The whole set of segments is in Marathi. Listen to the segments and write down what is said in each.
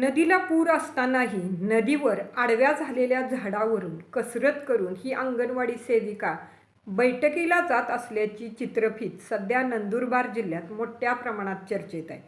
नदीला पूर असतानाही नदीवर आडव्या झालेल्या झाडावरून कसरत करून ही अंगणवाडी सेविका बैठकीला जात असल्याची चित्रफित सध्या नंदुरबार जिल्ह्यात मोठ्या प्रमाणात चर्चेत आहे.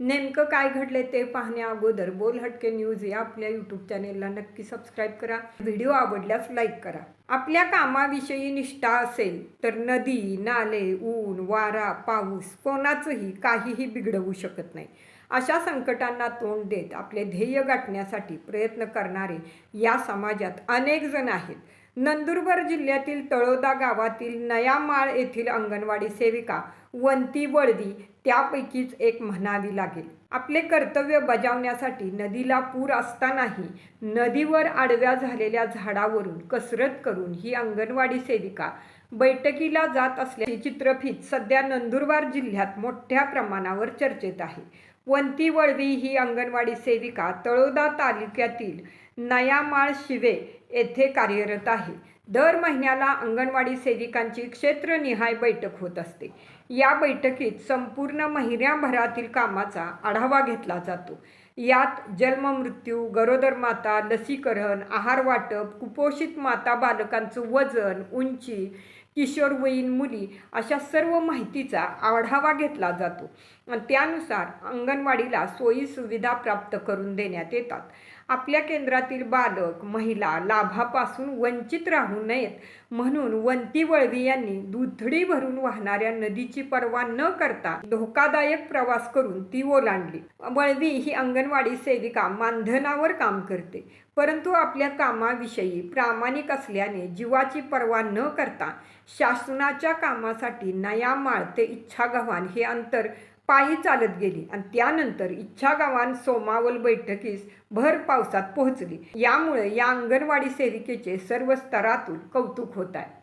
नेमकं काय घडले ते पाहण्या अगोदर बोल हटके न्यूज या आपल्या यूट्यूब चॅनेलला नक्की सबस्क्राईब करा. व्हिडिओ आवडल्यास लाईक करा. आपल्या कामाविषयी निष्ठा असेल तर नदी नाले ऊन वारा पाऊस कोणाचंही काहीही बिघडवू शकत नाही. अशा संकटांना तोंड देत आपले ध्येय गाठण्यासाठी प्रयत्न करणारे या समाजात अनेक जण आहेत. नंदुरबार जिल्ह्यातील तळोदा गावातील नयामाळ येथील अंगणवाडी सेविका वंती वळदी त्यापैकीच एक म्हणावी लागेल. आपले कर्तव्य बजावण्यासाठी नदीला पूर असतानाही नदीवर आडव्या झालेल्या झाडावरून कसरत करून ही अंगणवाडी सेविका बैठकीला जात असल्याची चित्रफित सध्या नंदुरबार जिल्ह्यात मोठ्या प्रमाणावर चर्चेत आहे. वंती वळवी ही अंगणवाडी सेविका तळोदा तालुक्यातील नयामाळ शिवे येथे कार्यरत आहे. दर महिन्याला अंगणवाडी सेविकांची क्षेत्रनिहाय बैठक होत असते. या बैठकीत संपूर्ण महिन्याभरातील कामाचा आढावा घेतला जातो. यात जन्ममृत्यू गरोदर माता लसीकरण आहार वाटप कुपोषित माता बालकांचं वजन उंची किशोरवयीन मुली अशा सर्व माहितीचा आढावा घेतला जातो. आणि त्यानुसार अंगणवाडीला सोयी सुविधा प्राप्त करून देण्यात येतात. आपल्या केंद्रातील बालक महिला लाभापासून वंचित राहू नयेत. म्हणून वंती वळवी यांनी दुधडी भरून वाहणाऱ्या नदीची पर्वा न करता धोकादायक प्रवास करून ती ओलांडली. वळवी ही अंगणवाडी सेविका मानधनावर काम करते. परंतु आपल्या कामाविषयी प्रामाणिक असल्याने जीवाची पर्वा न करता शासनाच्या कामासाठी नया माळते ते इच्छागव्हाण हे अंतर पायी चालत गेली आणि त्यानंतर इच्छागावान सोमावल बैठकीस भर पावसात पोहोचली. यामुळे या अंगणवाडी सेविकेचे सर्व स्तरातून कौतुक होत आहे.